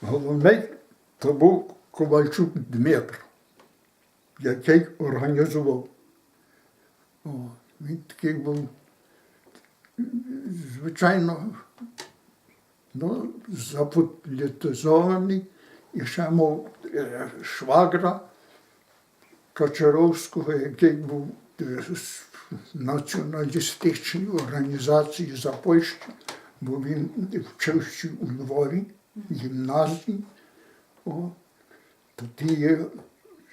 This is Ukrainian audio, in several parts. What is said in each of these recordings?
Головний то був Ковальчук Дмитро, який організував. О, він такий був, звичайно, ну, заполітизований і ще мав е, швагра Кочаровського, який був е, з націоналістичної організації за Польщу, бо він вчився у Львові, гімназії. О, то ті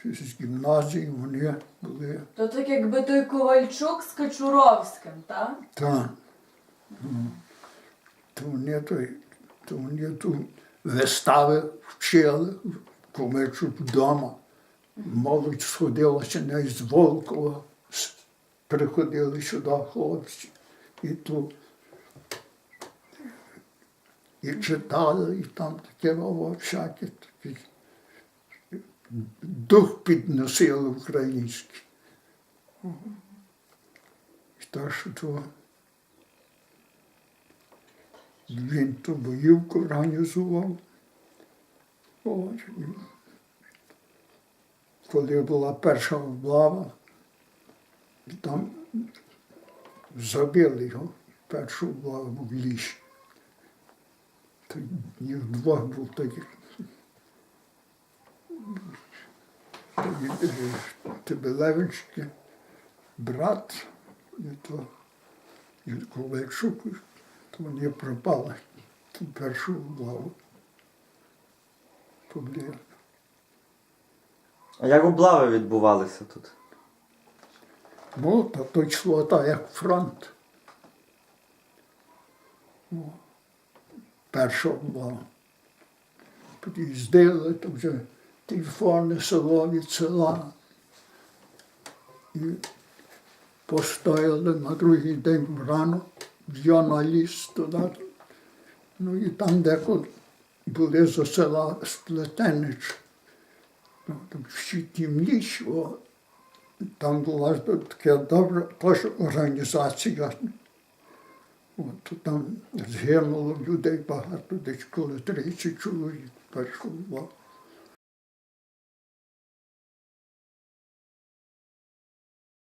з гімназії вони були То так якби той Ковальчук з Качуровським, так? Так. То вони, той, то вони ту вистави вчили, Ковальчук вдома. Молодь сходилася не з Волкова, приходили сюди хлопці. І тут і читали, і там таке всяке таке. Дух підносили український. І так що то він ту боївку організував. Коли була перша облава, там забили його, першу облаву в ліс. Їх двох був таких. Тебелевички, брат, і то і Ковальчук, то вони пропали ту першу облаву. Побили. А як облави відбувалися тут? Ну, та то йшло так, як фронт. О, Перша була. Під'їздили, то вже телефони село від села. І постояли на другий день рано, я на ліс туди. Ну і там деколи були за села Сплетенич. Ну, там всі темніч, о, там була така добра теж організація. От, там згинуло людей багато, десь коло 30 чоловік першого.